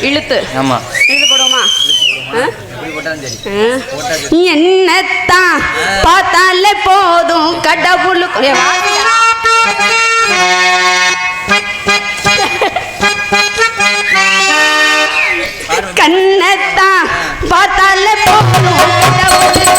இழுத்து. ஆமா. இழுத்து போடுவோமா? என்னத்தான் பார்த்தாலே போதும். வாசிடா. கண்ணத்தான் பார்த்தாலே போதும். கடவுளுக்கு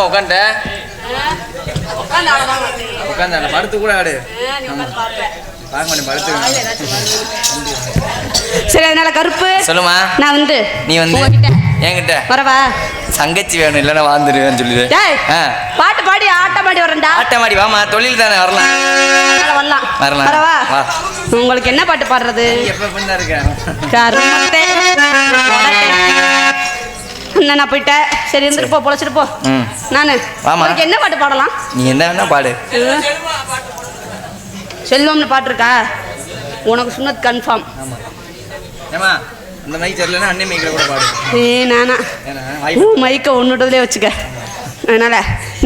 என்னம்மா உட்காண்ட உட்காந்து படுத்து கூட ஆடு. சரி அதனால கருப்பு சொல்லுமா நான் வந்து நீ வந்து என்கிட்ட. வரவா தங்கச்சி வேணும் இல்லைன்னா வாழ்ந்துருவேன்னு சொல்லுது பாட்டு பாடி ஆட்டம் பாடி வரேன்டா. ஆட்டமாடி வாமா தொழில் தானே வரலாம். வரலாம். வரலாம். வரவா வா. உங்களுக்கு என்ன பாட்டு பாடுறது? எப்போ பண்ணா இருக்கேன் நான் போயிட்டேன். சரி இருந்துட்டு போ பொழைச்சிட்டு போ. நானு. உங்களுக்கு என்ன பாட்டு பாடலாம்? நீ என்ன வேணா பாடு. செல்வம்னு பாட்டு இருக்கா? உனக்கு சொன்னது கன்ஃபார்ம் ஏமா அந்த மைக் சரியில்லைன்னா அண்ணன் மைக்கில் கூட பாடு. ஏ நானா. உன் மைக்க ஒன்றுட்டதுலேயே வச்சுக்க. அதனால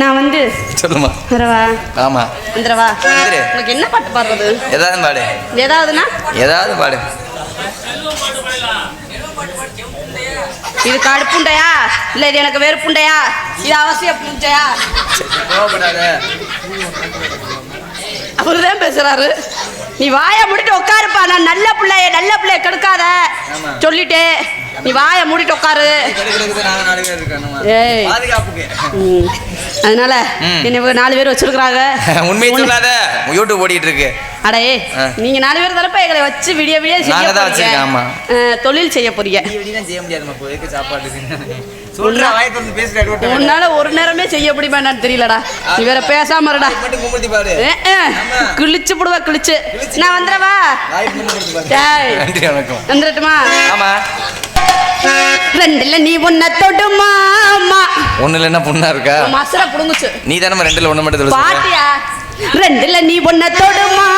நான் வந்து சொல்லுமா வரவா ஆமா. வந்துடவா? வந்துரு. உங்களுக்கு என்ன பாட்டு பாடுறது? ஏதாவது பாடு. ஏதாவதுன்னா ஏதாவது பாடு. இது கடுப்புண்டையா இல்ல இது எனக்கு வெறுப்புண்டையா இது அவசியம் புண்டையா? அவருதான் பேசுறாரு. நீ வாயை மூடிட்டு உட்காருப்பா. நான் நல்ல பிள்ளைய நல்ல பிள்ளைய கெடுக்காத. சொல்லிட்டு நீ வாயை மூடிட்டு உட்காரு. அதனால. என்னை நாலு பேர் வச்சிருக்கிறாங்க. உண்மையை சொல்லாத. யூடியூப் ஓடிட்டு இருக்கு. அடே. நீங்க நாலு பேர் தரப்ப எங்களை வச்சு விடிய விடிய செய்ய போறீங்க. தொழில் செய்ய போறீங்க. செய்ய உன்னால ஒரு நேரமே செய்ய முடியுமா என்னன்னு தெரியலடா. நீ வேற பேசாம இருடா. கிழிச்சு போடுவா கிழிச்சு. நான் வந்துடவா வந்துடட்டுமா? ஆமா. ரெண்டுல நீ உன்னை தொடுமாமா ஒண்ணு இல்லைன்னா பொண்ணா இருக்கா? மசர புடுங்குச்சு. நீ தானே ரெண்டுல ஒண்ணு மட்டும். பாட்டியா? ரெண்டுல நீ உன்னை தொடுமாமா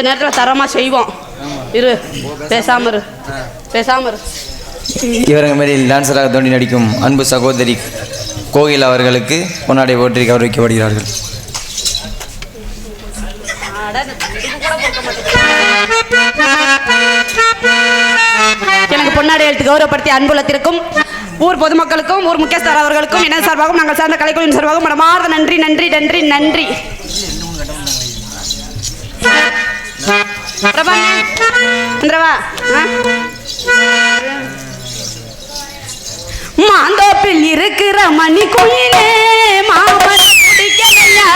கொஞ்ச நேரத்தில் தரமா செய்வோம். இரு பேசாம இரு. பேசாம இரு. இவரங்க மாதிரி டான்சராக தோண்டி நடிக்கும் அன்பு சகோதரி கோகில் அவர்களுக்கு பொன்னாடை போற்றி கௌரவிக்கப்படுகிறார்கள். எனக்கு பொன்னாடை எழுத்து கௌரவப்படுத்திய அன்புலத்திற்கும் ஊர் பொதுமக்களுக்கும் ஊர் முக்கியஸ்தர் அவர்களுக்கும் என்ன சார்பாகவும் நாங்கள் சார்ந்த கலைக்குழுவின் சார்பாகவும் மனமார்ந்த நன்றி நன்றி நன்றி நன்றி. வா. மாந்தோப்பில் இருக்கிற மணி குயிலே மாமன் பிடிக்கலையா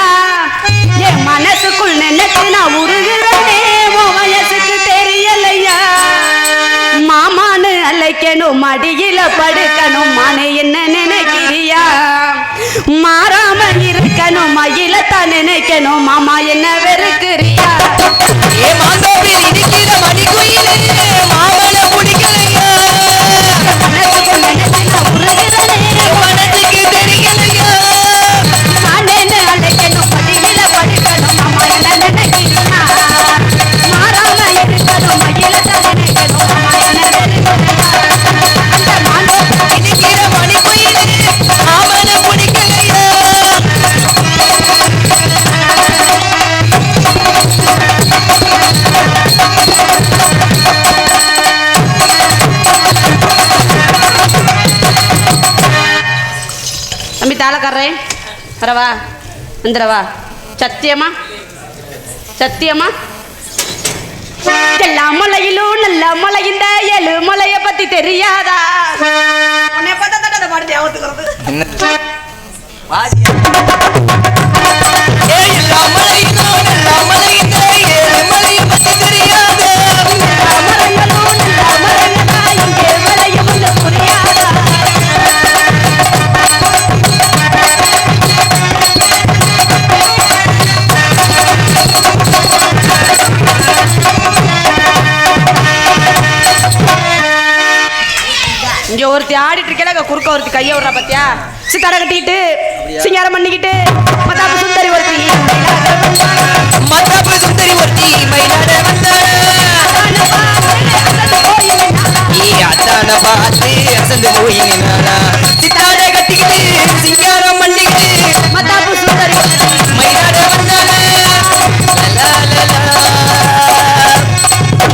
என் மனசுக்குள் நினைச்சு நான் உருகிறனே வயசுக்கு தெரியலையா? மாமான்னு அழைக்கணும் மடியில படுக்கணும் மனை என்ன நினைக்கிறியா? மாறாம இருக்கணும் மயில தான் நினைக்கணும். மாமா என்ன வெறுக்கிறியா ஏ மாந்தோப்பில் இருக்கிற மணிக்குயிலே மாமலை பிடிக்கலையா தாளக்காரரே வரவா வந்துடவா சத்தியமா? சத்தியமா? எல்லா மலையிலும் நல்ல மலை இந்த ஏழு மலைய பத்தி தெரியாதா? உன்னை பார்த்தா தான் அந்த பாட்டு ஞாபகத்துக்கு வருது. என்ன? ஏய் எல்லா மலையிலும் எல்லா குறுக்க ஒருத்தி கைய விடுறா பாத்தியா? சித்தார கட்டிக்கிட்டு சிங்காரம் பண்ணிக்கிட்டு மத்தாப்பு சுந்தரி ஒருத்தி. மத்தாப்பு சுந்தரி ஒருத்தி மயிலாட வந்தாளா ஏ அத்தான பார்த்து அசந்து போய் நின்னாளா